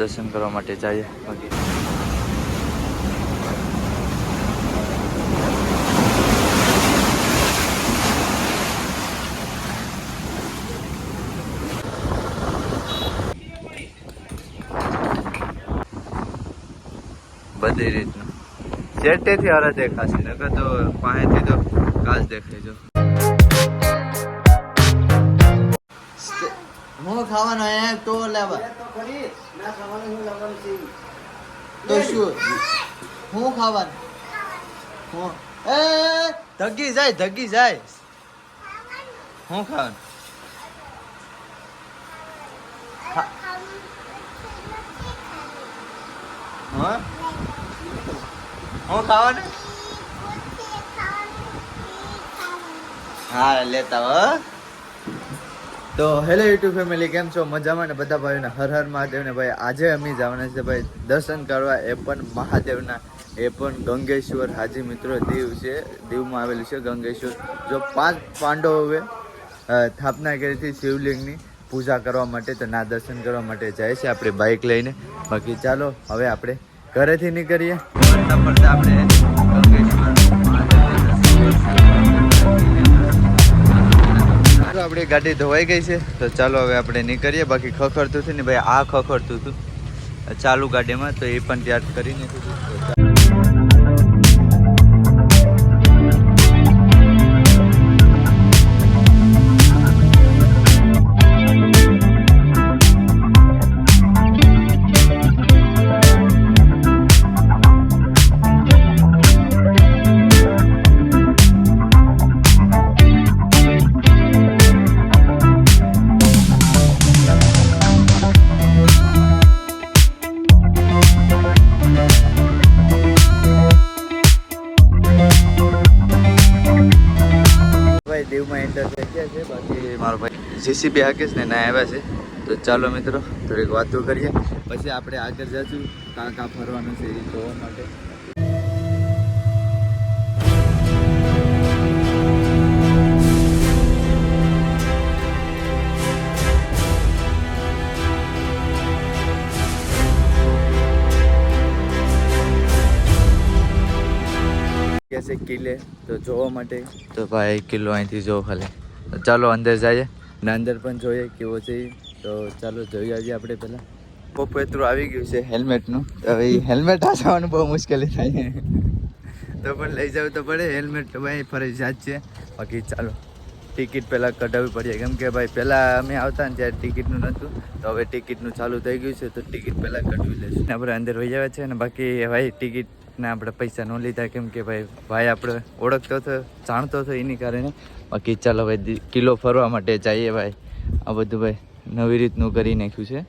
દર્શન કરવા માટે જઈએ. બધી રીતનું. ચેટેથી હારે દેખાશે, નકર તો પાસેથી તો કાચ દેખાય જો. હું ખાવાનો અહીંયા? તો લેવા. તો શું? હું ખાવાનું? હું? એ ધગી જાય ધગી જાય. હું ખાવાનું? હા? હું ખાવાનું? હા લેતા હો. તો હેલો યુટ્યુબ ફેમિલી, કેમ છો? મજામાં ને બધા ભાઈઓને? હર હર મહાદેવને ભાઈ, આજે અમે જવાના છે ભાઈ દર્શન કરવા. એ પણ મહાદેવના, એ પણ ગંગેશ્વર હાજી મિત્રો દીવ છે, દીવમાં આવેલું છે ગંગેશ્વર. જો પાંચ પાંડવોએ સ્થાપના કરી શિવલિંગની પૂજા કરવા માટે, તો ના દર્શન કરવા માટે જાય છે આપણે બાઇક લઈને. બાકી ચાલો, હવે આપણે ઘરેથી નીકળીએ. ફરતા ફરતા આપણે આપણી ગાડી ધોવાઈ ગઈ છે. તો ચાલો હવે આપણે નીકળીએ. બાકી ખખડતું હતું ને ભાઈ, આ ખખડતું હતું. ચાલુ ગાડીમાં, તો એ પણ ત્યાર કરીને દેવમાં એન્ટર થઈ છે. બાકી મારો ભાઈ જીસીબી હાકેશ ને ના આવ્યા છે. તો ચાલો મિત્રો, થોડીક વાતો કરીએ. પછી આપણે આગળ જશું, કાં કાં ફરવાનું છે એ જોવા માટે. છે કિલ્લે તો જોવા માટે. તો ભાઈ કિલ્લો અહીંથી જો ખાલી. ચાલો અંદર જઈએ. ને અંદર પણ જોઈએ કેવો છે તો ચાલો જોઈ આવીએ આપણે પહેલાં. પોપેતરું આવી ગયું છે હેલ્મેટનું. તો હવે હેલ્મેટ હસાવવાનું બહુ મુશ્કેલી થાય તો પણ લઈ જવું તો પડે હેલ્મેટ. તો ભાઈ ફરજિયાત છે. બાકી ચાલો. ટિકિટ પહેલાં કઢાવવી પડે. કેમ કે ભાઈ પહેલાં અમે આવતા ને ત્યારે ટિકિટનું નહોતું. તો હવે ટિકિટનું ચાલુ થઈ ગયું છે. તો ટિકિટ પહેલાં કઢવી લઈશું. ને આપણે અંદર વહી આવ્યા છે ને બાકી ભાઈ ટિકિટના આપણે પૈસા ન લીધા, કેમ કે ભાઈ ભાઈ આપણે ઓળખતો હતો, જાણતો હતો એની કારણે. બાકી ચાલો ભાઈ કિલો ફરવા માટે જઈએ ભાઈ. આ બધું ભાઈ નવી રીતનું કરી નાખ્યું છે.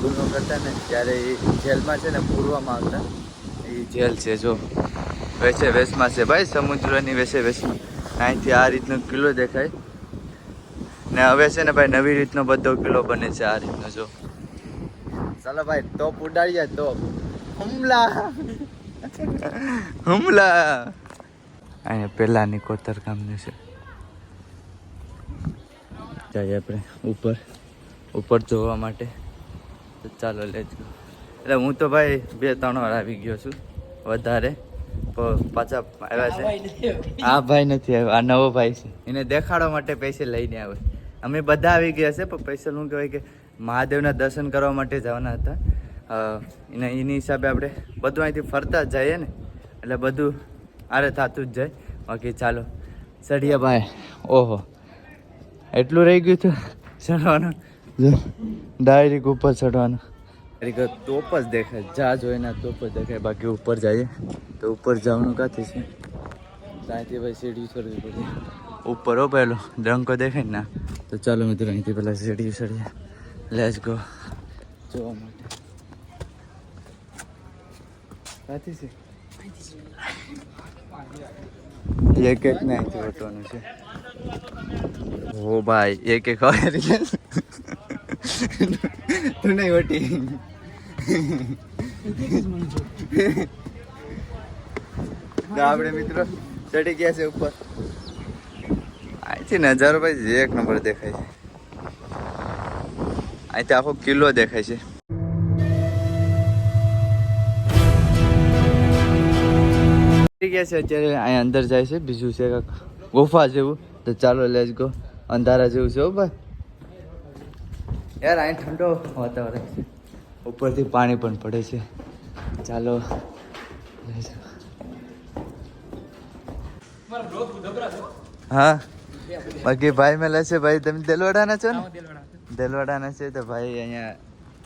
ગુનો કરતા ને ત્યારે એ જેલમાં છે ને પૂરવામાં આવતા. એ જેલ છે, જો. વેસે વેસમાં છે ભાઈ, સમુદ્રની વેસે વેસમાં અહીંથી આ રીતનો કિલ્લો દેખાય. ને હવે છે ને ભાઈ નવી રીતનો બધો કિલ્લો બને છે આ રીતનો જો. ચાલો ભાઈ ટોપ ઉડાડીએ ટોપ. હુમલા. હુમલા. અહીંયા પહેલાની કોતર કામની છે. જઈએ આપણે ઉપર ઉપર જોવા માટે. તો ચાલો લેજ એટલે હું તો ભાઈ બે ત્રણ વાર આવી ગયો છું વધારે. પાછા આવ્યા છે. આ ભાઈ નથી આવ્યો. આ નવો ભાઈ છે. એને દેખાડવા માટે પૈસે લઈને આવે અમે બધા આવી ગયા છે પણ પૈસા શું કહેવાય કે મહાદેવના દર્શન કરવા માટે જવાના હતા. એના એની હિસાબે આપણે બધું અહીંથી ફરતા જઈએ ને એટલે બધું આરે થતું જ જાય. બાકી ચાલો ચડીએ ભાઈ ઓહો એટલું રહી ગયું હતું ચડવાનું જો ડાયરેક્ટ ઉપર ચડવાનું ડાયરેક્ટ તોપ જ દેખાય જા જોઈને તોપ જ દેખાય બાકી ઉપર જઈએ. તો ઉપર જવાનું કાંથી છે? ત્યાંથી ભાઈ સીડી ચડવી પડે. ઉપર હો પહેલો ડંકો દેખાય ને તો ચાલો મિત્રો, અહીંથી પેલા સીડી સડીએ લેસ ગો જોવા માટે. એક એક ને અહીંથી વટવાનું છે. ઓ ભાઈ, એક એક હોય તું નહીં વટી આપણે મિત્રો ચડી ગયા છે ઉપર. અહીંથી નજારો ભાઈ એક નંબર દેખાય છે. અહીંથી આખો કિલ્લો દેખાય છે. ગયા છે અત્યારે અહીંયા અંદર જાય છે બીજું છે કાંઈક ગુફા જેવું. તો ચાલો લેજ ગો અંધારા જેવું છે ભાઈ. યાર અહીં ઠંડો વાતાવરણ છે. ઉપરથી પાણી પણ પડે છે. ચાલો હા. બાકી ભાઈ મેલા છે ભાઈ તમે દેલવાડાના છો ને? દેલવાડાના છે તો ભાઈ અહીંયા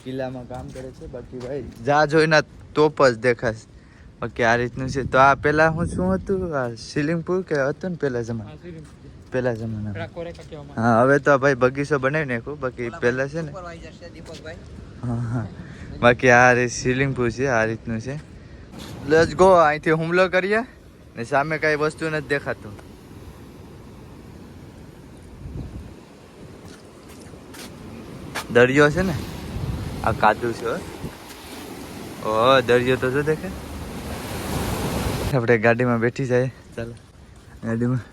કિલ્લામાં કામ કરે છે. બાકી ભાઈ જા જોઈને તોપ જ દેખાશે. બાકી આ રીતનું છે. તો આ પેલા હું શું હતું? આ સિલિંગપુર કે હતું ને પેલા જમાના? પેલા જમાના. હા હવે તો આ ભાઈ બગીચો બનાવી નાખ્યો. બાકી પેલા છે ને? હા હા. બાકી આ રીત સિલિંગપુર છે આ રીતનું છે. લેટ્સ ગો અહીંથી હુમલો કરીએ ને સામે કાંઈ વસ્તુ નથી દેખાતું. દરિયો છે ને? આ કાદુ છે ઓ દરિયો તો શું દેખે. આપણે ગાડીમાં બેઠી જાય. ચાલો. ગાડીમાં.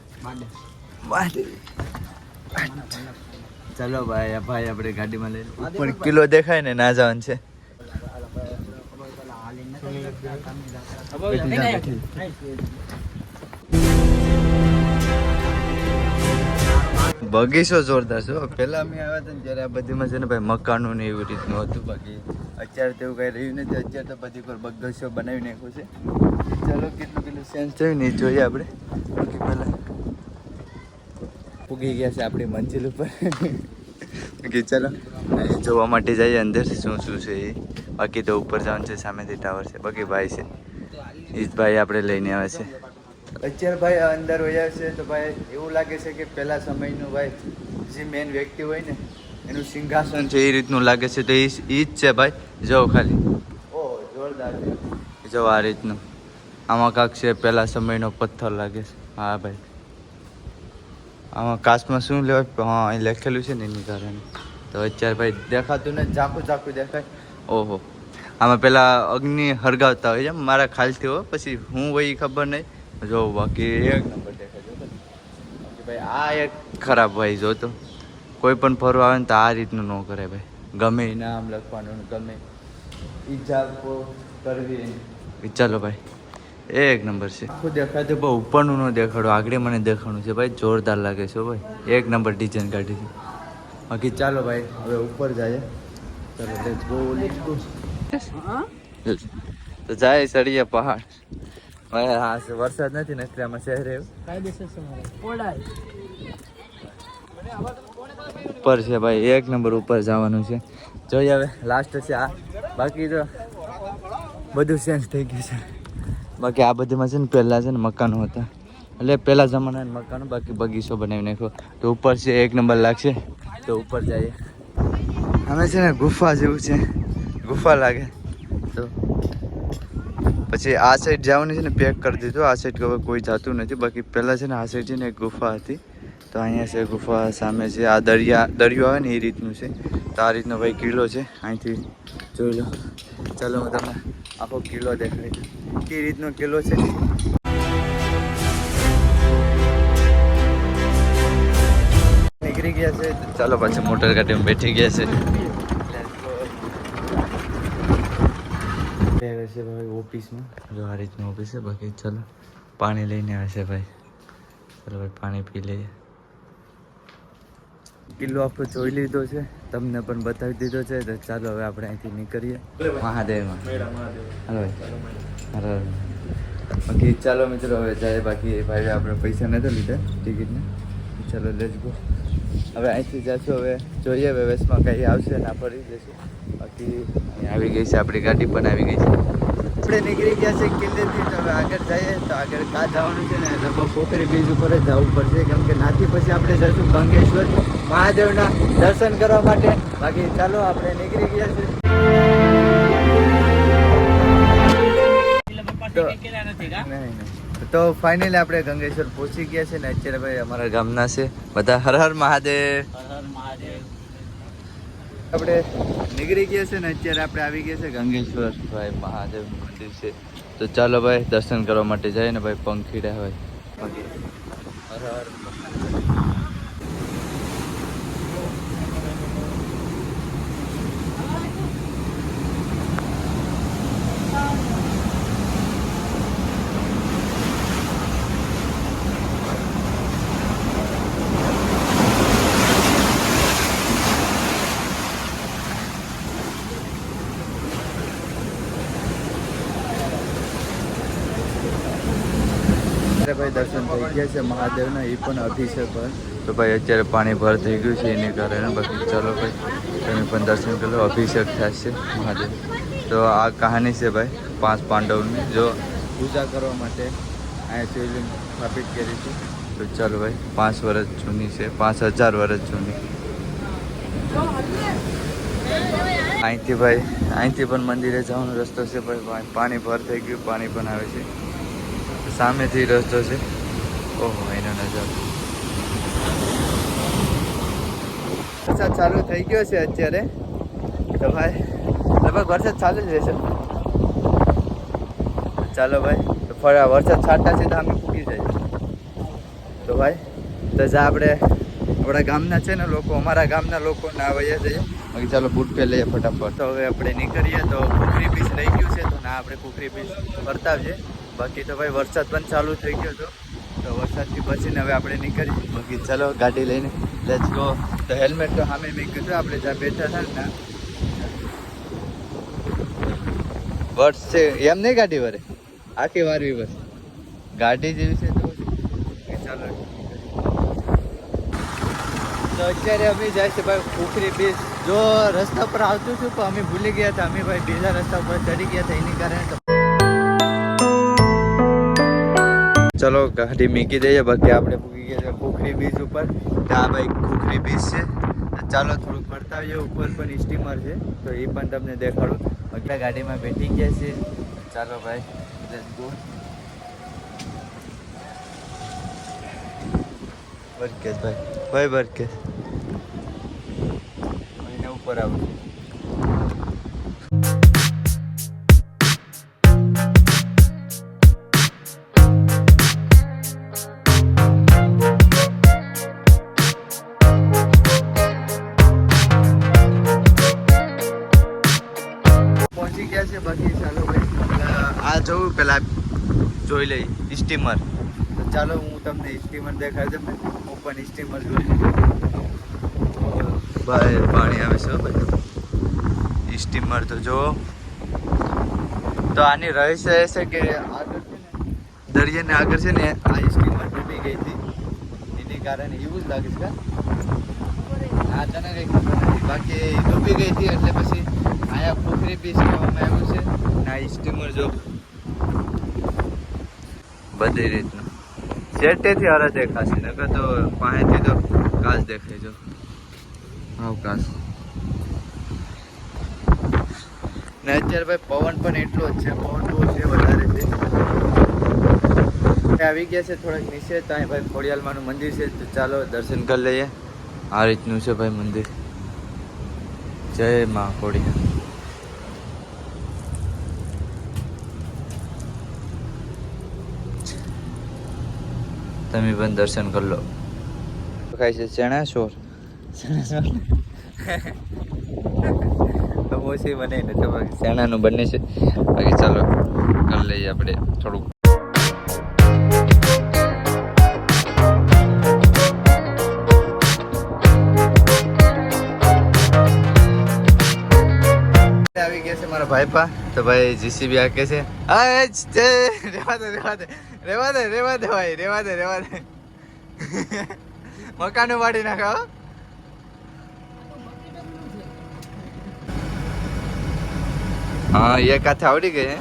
ચાલો ભાઈ ભાઈ આપણે ગાડીમાં લઈ ઉપર કિલો દેખાય ને ના જવાનું છે. બેઠી બગીચો જોરદાર છે. પેલા અમે આવ્યા હતા ને ત્યારે આ બધીમાં છે ને ભાઈ મકાનો ને એવી રીતનું હતું બાકી અત્યારે તો એવું કઈ રહ્યું નથી. અત્યારે તો બધી કોઈ બગીચો બનાવી નાખ્યો છે. ચાલો, કેટલું કેટલું સેન્સ થયું ને જોઈએ આપણે. બાકી પહેલા પૂગી ગયા છે આપણી મંજિલ ઉપર. બાકી ચાલો જોવા માટે જઈએ અંદર શું શું છે એ. બાકી તો ઉપર જવાનું છે, સામેથી ટાવર છે. બાકી ભાઈ છે. એ જ ભાઈ આપણે લઈને આવે છે. અત્યારે ભાઈ અંદર વયા છે તો ભાઈ એવું લાગે છે કે પહેલા સમયનું ભાઈ જે મેન વ્યક્તિ હોય ને એનું સિંહાસન છે એ રીતનું લાગે છે તો એ જ છે ભાઈ. જો ખાલી. ઓ જોરદાર છે. જો આ રીતનું. આમાં કાંક છે પહેલા સમયનો પથ્થર લાગે છે. હા ભાઈ. આમાં કાચમાં શું લેવાય? હા અહીં લખેલું છે ને એની કારણે તો અત્યારે ભાઈ દેખાતું ને ઝાંખું ઝાંખું દેખાય. ઓહો. આમાં પેલા અગ્નિ હરગાવતા હોય છે મારા ખ્યાલથી હો. પછી હું હોય ખબર નહીં. જો બાકી એક નંબર દેખાય જો બાકી ભાઈ આ એક ખરાબ ભાઈ જો તો. કોઈ પણ ફરવા આવે ને તો આ રીતનું ન કરે ભાઈ. ગમે નામ લખવાનું ગમે ઈજા કરવી. ચાલો ભાઈ એક નંબર છે. આખું દેખાતું બહુ ઉપરનું ન દેખાડો આગળ મને દેખાણું છે ભાઈ જોરદાર લાગે છે ભાઈ. એક નંબર ડિઝાઇન કાઢી છે. બાકી ચાલો ભાઈ હવે ઉપર જાય ચાલો લેટ્સ ગો લેટ્સ ગો તો જાય સળિયા પહાડ. હા વરસાદ નથી નકરી આમાં શહેર એવું. ઉપર છે ભાઈ એક નંબર ઉપર જવાનું છે. જોઈએ હવે લાસ્ટ છે આ. બાકી તો બધું ચેન્જ થઈ ગયું છે. બાકી આ બધીમાં છે ને પહેલાં છે ને મકાનો હતા. એટલે પહેલા જમાનાના મકાનો બાકી બગીચો બનાવી નાખ્યો. તો ઉપર છે એક નંબર લાગશે. તો ઉપર જઈએ. અમે છે ને ગુફા જેવું છે. ગુફા લાગે. તો પછી આ સાઈડ જવાનું છે ને પેક કરી દીધું. આ સાઈડ હવે કોઈ જતું નથી. બાકી પહેલાં છે ને, આ સાઈડ છે ને, એક ગુફા હતી. તો અહીંયા છે ગુફા, સામે છે આ દરિયા, દરિયો આવે ને, એ રીતનું છે. તો આ રીતનો ભાઈ કિલ્લો છે. અહીંથી જોઈ લો. ચાલો, હું તમને આખો કિલ્લો દેખાડી દઉં. કે રીતનો કિલ્લો છે નીકળી ગયા છે. ચાલો, પાછા મોટર ગાડીમાં બેઠી ગયા છે આવે છે ભાઈ ઓફિસમાં જો આ રીતનું ઓફિસ છે, બાકી ચાલો, પાણી લઈને આવે છે ભાઈ. ચાલો ભાઈ, પાણી પી લઈએ. કિલ્લો આપણે જોઈ લીધો છે, તમને પણ બતાવી દીધો છે, તો ચાલો હવે આપણે અહીંથી નીકળીએ. મહાદેવમાં હાલો બાકી ચાલો મિત્રો, હવે જાય, બાકી ભાઈ આપણે પૈસા નથી લીધા, ટિકિટના. ચાલો લેજ ગો હવે અહીંથી જશું, હવે જોઈએ, હવે વેસ્ટમાં કંઈ આવશે, ના ફરી જશું. બાકી આવી ગઈ છે, આપણી ગાડી પણ આવી ગઈ છે. આપણે નીકળી ગયા છે કિલ્લેથી, તો આગળ જઈએ, તો આગળ કા જવાનું છે ને, લગભગ પોખરી બીજ ઉપર જ જવું પડશે, કેમ કે નાથી પછી આપણે જશું ગંગેશ્વર મહાદેવના દર્શન કરવા માટે. બાકી ચાલો, આપણે નીકળી ગયા છે તો. તો ફાઇનલી આપણે ગંગેશ્વર પહોંચી ગયા છે ને, અત્યારે ભાઈ અમારા ગામના છે, બધા હર હર મહાદેવ. આપણે નીકળી ગયા છે ને અત્યારે આપણે આવી ગયા છે ગંગેશ્વર. ભાઈ મહાદેવ મંદિર છે. તો ચાલો ભાઈ દર્શન કરવા માટે જાય ને ભાઈ પંખીડા હોય. હર હર. ગયા છે મહાદેવના, એ પણ અભિષેક હોય તો ભાઈ અત્યારે પાણી ભર થઈ ગયું છે, એને કારણે બાકી ચાલો ભાઈ, તમે પણ દર્શન કરો અભિષેક થશે મહાદેવ. તો આ કહાની છે ભાઈ, પાંચ પાંડવની. જો પૂજા કરવા માટે અહીંયા શિવલિંગ સ્થાપિત કરી છે. તો ચાલો ભાઈ, પાંચ વર્ષ જૂની છે, પાંચ હજાર વર્ષ જૂની. અહીંથી ભાઈ, અહીંથી પણ મંદિરે જવાનો રસ્તો છે ભાઈ. પાણી ભર થઈ ગયું, પાણી પણ આવે છે. સામેથી રસ્તો છે. ઓહો, એનો વરસાદ ચાલુ થઈ ગયો છે અત્યારે. તો ભાઈ, લગભગ વરસાદ ચાલુ જ રહેશે. ચાલો ભાઈ, તો ફરા વરસાદ છાંટા છે તો અમે ફૂકી જાય. તો ભાઈ, તો જા આપણે આપણા ગામના છે ને લોકો, અમારા ગામના લોકો ના વયા જઈએ. બાકી ચાલો બૂટ પે લઈએ ફટાફટ. તો હવે આપણે નીકળીએ તો કુકરી બીચ રહી ગયું છે, તો ના આપણે કુકરી બીચ ફરતા છે બાકી તો ભાઈ વરસાદ પણ ચાલુ થઈ ગયો હતો તો વરસાદથી બચીને હવે આપણે નીકળીએ બાકી ચાલો ગાડી લઈને લેટ્સ ગો તો હેલ્મેટ તો સામે મેં કીધું, આપણે જ્યાં બેઠા હતા ને વર્ષ છે, એમ નહીં ગાડી વરે? આખી વારવી બસ ગાડી જેવી છે તો ચાલો. તો અત્યારે અમે જાય છે ભાઈ કુકરી બીચ જો રસ્તા પર આવતું છું પણ અમે ભૂલી ગયા હતા. અમે ભાઈ બીજા રસ્તા પર ચડી ગયા હતા. એની કારણે ચલો ગાડી મૂકી દઈએ બાકી આપણે પૂકી ગયા છે ખોખરી બીચ ઉપર. ત્યાં ભાઈ ખોખરી બીચ છે. ચાલો, થોડુંક ફરતા આવીએ ઉપર પણ સ્ટીમર છે. તો એ પણ તમને દેખાડું. બધા ગાડીમાં બેઠી ગયા છે ચાલો ભાઈ લેટ્સ ભાઈ. ભાઈ બરકેશ. ઉપર આવું ગયા છે બાકી ચાલો ભાઈ આ જોઉં પેલા જોઈ લઈ, સ્ટીમર. તો ચાલો હું તમને સ્ટીમર દેખાડી દઉં હું પણ સ્ટીમર જોઈ લઉં ભાઈ, પાણી આવે છે ભાઈ. સ્ટીમર તો જો તો આની રહસ્ય એ છે કે આગળ છે ને, દરિયાને આગળ છે ને, આ સ્ટીમર ડૂબી ગઈ હતી. એની કારણે એવું જ લાગે છે હા તને કંઈ ખબર નથી બાકી ડૂબી ગઈ હતી એટલે પછી અહીંયા પોખરી બીચ કહેવામાં આવ્યું છે. ના સ્ટીમર જો બધી રીતનું. શેટેથી હારે દેખાશે, નકર તો પાસેથી તો કાચ દેખાય, જો. હાવ કાચ. ને અત્યારે ભાઈ પવન પણ એટલો જ છે, પવન બહુ છે વધારે છે. આવી ગયા છે થોડાક નીચે ત્યાં ભાઈ ખોડિયાલમાનું મંદિર છે, તો ચાલો દર્શન કરી લઈએ. આ રીતનું છે ભાઈ મંદિર. જય મા ખોડિયાલ. તમે પણ દર્શન કરી લો. ખાય છે ચણા ચોર. ચણા ચોર. ઓછી બને ને તો ચણાનું બને છે. બાકી ચાલો કરી લઈએ આપણે થોડુંક. આવી ગયા છે મારા ભાઈ પા તો ભાઈ જીસીબી આ કે છે? એ જ તે! રેવા દે રેવા દે. રેવા દે રેવા દે ભાઈ, રેવા દે રેવા દે. મકાન વાડી નાખો, હા. એક હાથે આવડી ગઈ, હે.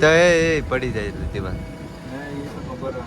તો એ પડી જાય લીધી વાત. બતા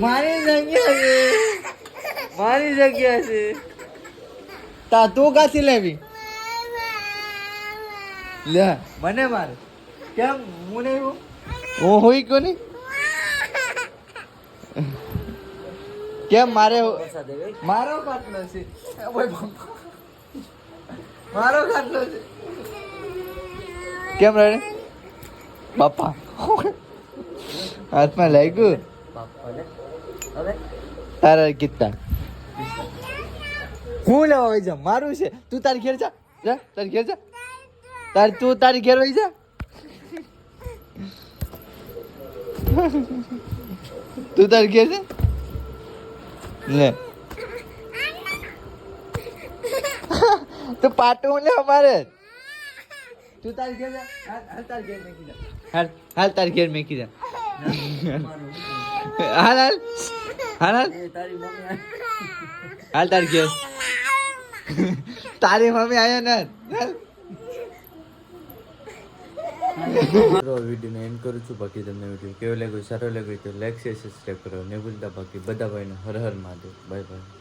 મારી જગ્યા મારી જગ્યા છે. તા તું કાથી લેવી? લે. મને મારે. કેમ? હું નહીં હું? હું હોઈ કોની? કેમ મારે મારો ખાટલો છે. મારો ખાટલો છે. કેમ રડે? બાપા હાથમાં લાગ્યું? તારા કિત્તા હું લેવા હોય જા મારું છે. તું તારી ઘેર જા. જા તારી ઘેર જા. તારી તું તારી ઘેર હોય જા. તું તારી ઘેર જા લે. તું પાટું લે અમારે. તું તાર ઘેર હાલ હાલ તારી ઘેર મેકી દે. હાલ હાલ તાર ઘેર મેકી દે. હાલ હાલ. હાલ હાલ. હાલ તાર ઘેર. તારી મમ્મી આયા ને. વિડીયોને એન્ડ કરું છું. બાકી તમને વીડિયો કેવો લાગ્યો? સારો લાગ્યો તો લાઈક શેર સબસ્ક્રાઈબ કરો. ને ભૂલતા બાકી બધા ભાઈને હર હર મહાદેવ. Bye bye